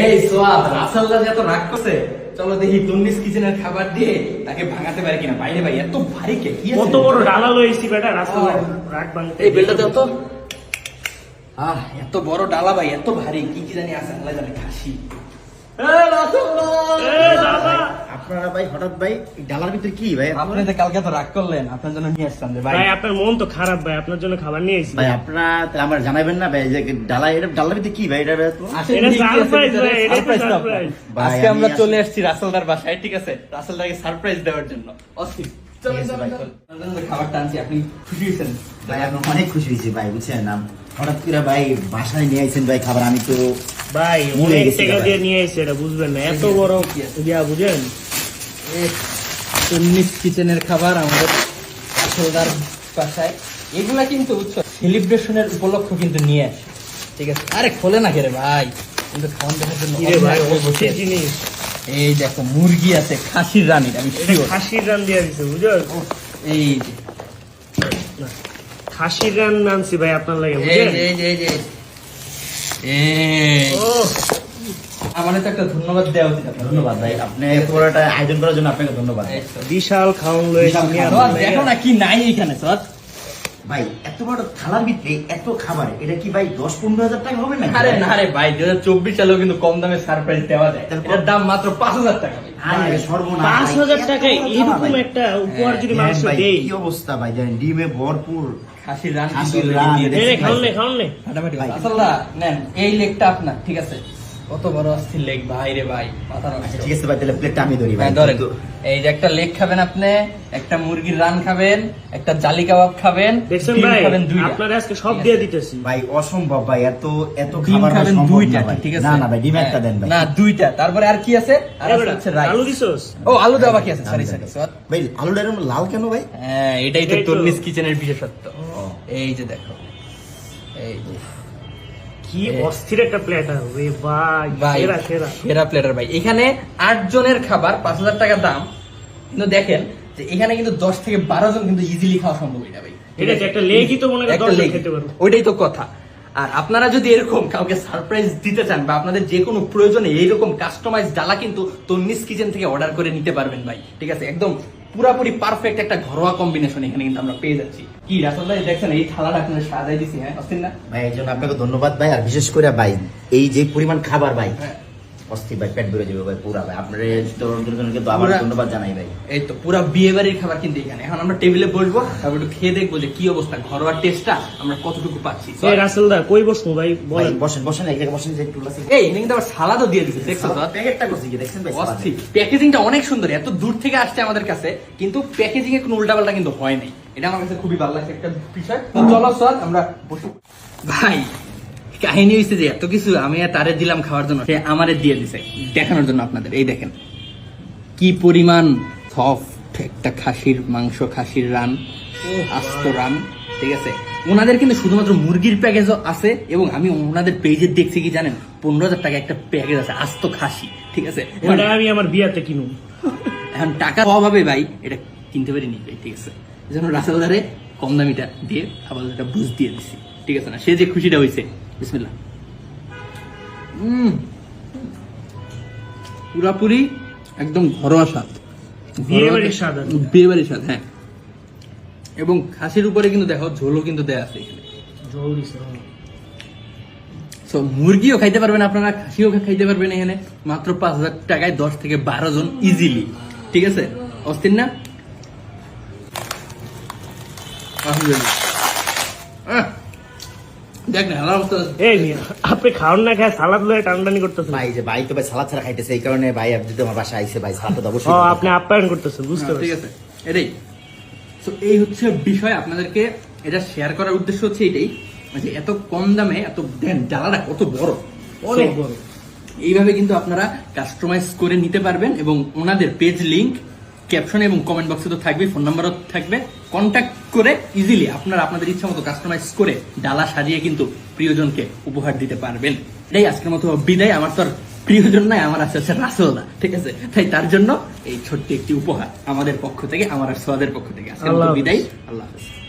এই সোয়াদ রাসেলদা যে এত রাগ করছে চলো দেখি তুন্নিস কিচেনের খাবার দিয়ে তাকে ভাঙাতে পারে কিনা। বাইরে ভাই এত ভারী কে কি? কত বড় ডালা লইছি বেটা রাস্তা রাগ ভাঙতে এই বেলটা দাও তো। আহ এত বড় ডালা ভাই এত ভারী কি কি জানি আছে আল্লাহ জানে খাসি। এ রাসেলদা! এ দাদা! ভাই হঠাৎ ভাই ডালার ভিতরে কি ভাই? আপনি তো কালকে তো রাগ করলেন আপনার জন্য নিয়ে ভাই। ভাই আপনার মন তো খারাপ ভাই আপনার জন্য খাবার নিয়ে এসেছি ভাই আপনারা তাহলে আমার জানাবেন না ভাই যে ডালা এটা ডালার ভিতরে কি ভাই এটা তো? এটা ভিতরে ভাই, surprise। ভাই, আজকে আমি আমরা চলে এসেছি রাসেলদার বাসায় ঠিক আছে? রাসেলদাকে সারপ্রাইজ দেওয়ার জন্য। অস্থির। খাবারটা আনছি আপনি খুশি হয়েছেন? ভাই আমি অনেক খুশি হয়েছি ভাই বুঝছেন? নাম হঠাৎ করে ভাই বাসায় নিয়ে আইছেন ভাই খাবার আমি তো ভাই অনেক টাকা দিয়ে নিয়ে এসেছে এটা বুঝবেন না। এত বড় ইয়া বুঝেন? চল্লিশ কিচেনের খাবার আমাদের রাসেলদার বাসায়। এগুলা কিন্তু সেলিব্রেশনের উপলক্ষ কিন্তু নিয়ে আসে। ঠিক আছে? আরে খোলে না কেরে ভাই। কিন্তু খাওয়ান দেখার জন্য এই দেখো মুরগি আছে খাসির রানীর আমি খাসির রান দিয়ে দিছে বুঝেন এই খাসির রান আনছি ভাই আপনার লাগে এই এই যে, এই যে। এই। ও আমাদের তো একটা ধন্যবাদ দেওয়া উচিত ধন্যবাদ ভাই আপনি এত আয়োজন করার জন্য আপনাকে ধন্যবাদ। এই তো। বিশাল খাওন লয়েছি বিশাল নিয়ে খাওন। আপনার সৎ, লাগে। দেখো না কি নাই এখানে সৎ। ভাই এত বড় থালার ভিতরে এত খাবার এটা কি ভাই দশ পনেরো হাজার টাকা হবে না আরে না রে ভাই দু হাজার চব্বিশ সালেও কিন্তু কম দামে সারপ্রাইজ দেওয়া যায়। দাম মাত্র পাঁচ হাজার টাকা পাঁচ হাজার এত এরকম একটা উপহার যদি হ্যাঁ মানুষ ভাই, কি অবস্থা ভাই জানেন ডিমে ভরপুর খাসির রান খাসির রান, দিয়ে এই রে নে খাওন নে। ফাটাফাটি নেন এই লেগটা আপনার ঠিক আছে? কত বড় অস্থির লেগ ভাই রে ভাই মাথা নষ্ট। আচ্ছা ঠিক আছে ভাই তাহলে প্লেটটা আমি ধরি ভাই ধরেন এই যে একটা লেগ খাবেন আপনি একটা মুরগির রান খাবেন একটা জালি কাবাব খাবেন দেখছেন ভাই খাবেন আপনার আজকে সব দিয়ে দিতেছি। ভাই অসম্ভব ভাই এত এত খাবার খাবেন দুইটা ঠিক আছে। না না ভাই ডিম একটা দেন ভাই। না দুইটা। তারপরে আর কি আছে? আর আছে বেটা, আলু দিছোস? ও আলু দেওয়া বাকি আছে সরি সরি ভাই আলুটা এরকম লাল কেন ভাই? হ্যাঁ এটাই তো। তরমিস কিচেনের বিশেষত্ব। এই যে দেখো। এই যে। কি অস্থির একটা প্লেটার রে ভাই ভাই সেরা সেরা। সেরা প্লেটার ভাই। এখানে আট জনের খাবার পাঁচ হাজার টাকা দাম। কিন্তু দেখেন যে এখানে কিন্তু দশ থেকে বারো জন কিন্তু ইজিলি খাওয়া সম্ভব এটা ভাই। ঠিক আছে, একটা লেগই তো মনে একটা লেগ। ওইটাই তো কথা। আর আপনারা যদি এরকম কাউকে সারপ্রাইজ দিতে চান বা আপনাদের যে কোনো প্রয়োজনে এইরকম কাস্টমাইজ ডালা কিন্তু তন্নিস কিচেন থেকে অর্ডার করে নিতে পারবেন ভাই। ঠিক আছে একদম পুরাপুরি পারফেক্ট একটা ঘরোয়া কম্বিনেশন এখানে কিন্তু আমরা পেয়ে যাচ্ছি। কি রাসেল ভাই দেখছেন এই থালাটা আপনাদের সাজাই দিছি হ্যাঁ? অস্থির না? ভাই এই জন্য আপনাকে ধন্যবাদ ভাই আর বিশেষ করে ভাই এই যে পরিমাণ খাবার ভাই হ্যাঁ। অস্থির ভাই পেট ভরে যাবে ভাই পুরা ভাই। আপনার কিন্তু আবার ধন্যবাদ জানাই ভাই। এই তো পুরো বিয়ে বাড়ির খাবার কিন্তু এখানে। এখন আমরা টেবিলে বসবো তারপর একটু খেয়ে দেখব যে কি অবস্থা ঘরোয়া টেস্টটা আমরা কতটুকু পাচ্ছি। এই রাসেল দা কই বসবো ভাই? বলেন। বসেন বসেন এক জায়গায় বসেন যে একটু আছে এই এখানে কিন্তু আবার সালাদও দিয়ে দিচ্ছে দেখছ তো? প্যাকেটটা করছি কি দেখছেন ভাই অস্থির। প্যাকেজিংটা অনেক সুন্দর এত দূর থেকে আসছে আমাদের কাছে কিন্তু প্যাকেজিং এ কোনো উল্টাপাল্টা কিন্তু হয় নাই। এটা আমার কাছে খুবই ভালো লাগছে একটা বিষয়। তো চলো স্যার আমরা বসি। ভাই কাহিনী হয়েছে যে এত কিছু আমি তারে দিলাম খাওয়ার জন্য সে আমারে দিয়ে দিছে। দেখানোর জন্য আপনাদের এই দেখেন। কি পরিমাণ সফট একটা খাসির মাংস খাসির রান আস্ত রান ঠিক আছে? ওনাদের কিন্তু শুধুমাত্র মুরগির প্যাকেজও আছে এবং আমি ওনাদের পেজে দেখছি কি জানেন? পনেরো হাজার টাকা একটা প্যাকেজ আছে আস্ত খাসি ঠিক আছে? আমি আমার বিয়াতে কিনুম। এখন টাকা অভাবে ভাই এটা কিনতে পারিনি ভাই ঠিক আছে? জন্য রাসেলদারে কম দামিটা দিয়ে আবার বুঝ দিয়ে দিছি ঠিক আছে না? সে যে খুশিটা হয়েছে বিসমিল্লাহ। পুরাপুরি একদম ঘরোয়া স্বাদ। বিয়ে বাড়ির স্বাদ হ্যাঁ। এবং খাসির উপরে কিন্তু দেখো ঝোলও কিন্তু দেয়া আছে এখানে। সো মুরগিও খাইতে পারবেন আপনারা খাসিও খাইতে পারবেন এখানে। মাত্র পাঁচ হাজার টাকায় দশ থেকে বারো জন ইজিলি ঠিক আছে? অস্থির না? আলহামদুলিল্লাহ। আহ, দেখ না হালার অবস্থা এই মিয়া, আপনি খাওয়ান না খায় সালাদ লয়ে টানটানি করতেছেন। ভাই যে ভাই তো ভাই সালাদ ছাড়া খাইতেছে এই কারণে ভাই আপনি তো আমার বাসায় আইছে ভাই সালাদ তো ও আপনি আপ্যায়ন করতেছেন বুঝতে হ্যাঁ, ঠিক আছে। এটাই। তো এই হচ্ছে বিষয় আপনাদেরকে এটা শেয়ার করার উদ্দেশ্য হচ্ছে এটাই যে এত কম দামে এত দেন জ্বালাটা কত বড়। অনেক। বড়। এইভাবে কিন্তু আপনারা কাস্টমাইজ করে নিতে পারবেন এবং ওনাদের পেজ লিংক ক্যাপশনে এবং কমেন্ট বক্সে তো থাকবে ফোন নাম্বারও থাকবে। কন্ট্যাক্ট করে ইজিলি আপনারা আপনাদের ইচ্ছা মতো কাস্টমাইজ করে ডালা সাজিয়ে কিন্তু প্রিয়জনকে উপহার দিতে পারবেন। এই আজকের মতো বিদায়। আমার তো আর প্রিয়জন নাই আমার আছে হচ্ছে রাসেলদা ঠিক আছে? তাই তার জন্য এই ছোট্ট একটি উপহার আমাদের পক্ষ থেকে আমার আর সোয়াদের পক্ষ থেকে। আজকের মতো বিদায়। আল্লাহ হাফেজ।